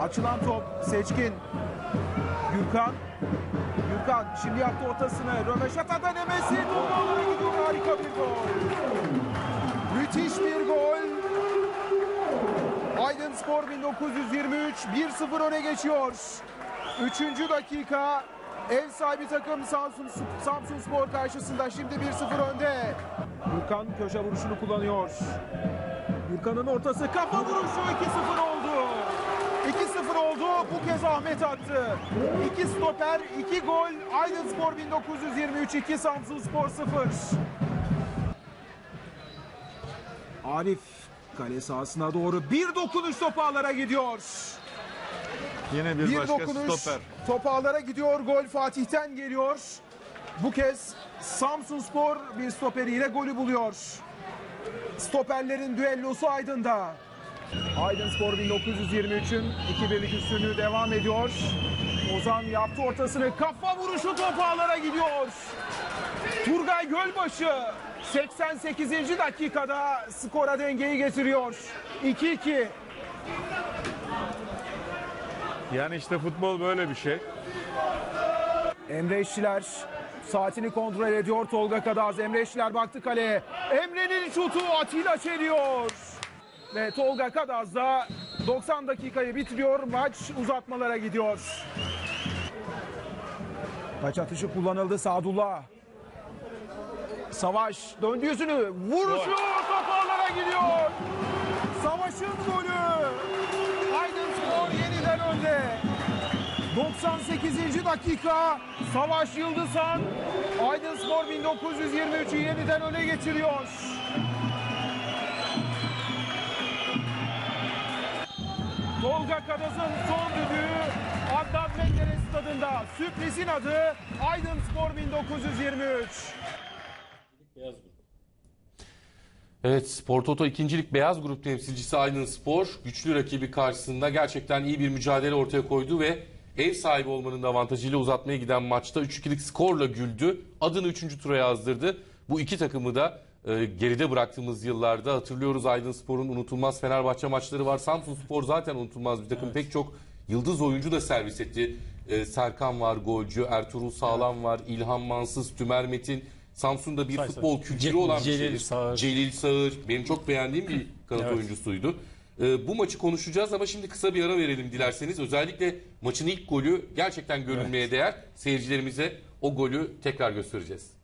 Açılan top Seçkin. Gürkan. Gürkan şimdi yaptı ortasını. Röveşata denemesi. Alana gidiyor. Harika bir gol. Müthiş bir gol. Aydın Spor 1923 1-0 öne geçiyor. Üçüncü dakika ev sahibi takım Samsun, Samsun Spor karşısında şimdi 1-0 önde. Gürkan köşe vuruşunu kullanıyor. Gürkan'ın ortası kafa vuruşu 2-0 oldu. 2-0 oldu. Bu kez Ahmet attı. 2 stoper, 2 gol. Aydın Spor 1923 2 Samsun Spor 0. Arif kale sahasına doğru bir dokunuş top ağlara gidiyor. Yine bir, Bir başka dokunuş stoper. top ağlara gidiyor. Gol Fatih'ten geliyor. Bu kez Samsun Spor bir stoperiyle golü buluyor. Stoperlerin düellosu Aydın'da. Aydın Spor 1923'ün 2-1'lik üstünlüğü devam ediyor. Ozan yaptı ortasını. Kafa vuruşu top ağlara gidiyor. Turgay Gölbaşı 88. dakikada skora dengeyi getiriyor. 2-2. Yani işte futbol böyle bir şey. Emre İşçiler saatini kontrol ediyor Tolga Kadaz. Emre İşçiler baktı kaleye. Emre'nin şutu Atilla çeliyor. Ve Tolga Kadaz da 90 dakikayı bitiriyor. Maç uzatmalara gidiyor. Maç atışı kullanıldı Sadullah. Savaş döndü yüzünü. Vuruşu top ağlara gidiyor. Savaş'ın golü. Aydın Spor yeniden önde. 98. dakika Savaş Yıldızhan Aydın Spor 1923'ü yeniden öne geçiriyor. Tolga Kadaz'ın son düdüğü Adnan Menderes stadında. Sürprizin adı Aydın Spor 1923. Evet Spor Toto ikincilik beyaz grup temsilcisi Aydın Spor güçlü rakibi karşısında gerçekten iyi bir mücadele ortaya koydu ve ev sahibi olmanın da avantajıyla uzatmaya giden maçta 3-2'lik skorla güldü. Adını 3. tura yazdırdı. Bu iki takımı da e, geride bıraktığımız yıllarda hatırlıyoruz Aydın Spor'un unutulmaz Fenerbahçe maçları var. Samsun Spor zaten unutulmaz bir takım. Pek çok yıldız oyuncu da servis etti. E, Serkan var golcü, Ertuğrul Sağlam var, İlhan Mansız, Tümer Metin. Samsun'da bir Say say. futbol kültürü Ce- olan bir Celil şehir. Sağır. Celil Sağır benim çok beğendiğim bir kanat Evet. oyuncusuydu. Ee, bu maçı konuşacağız ama şimdi kısa bir ara verelim dilerseniz. Özellikle maçın ilk golü gerçekten görülmeye değer. Seyircilerimize o golü tekrar göstereceğiz.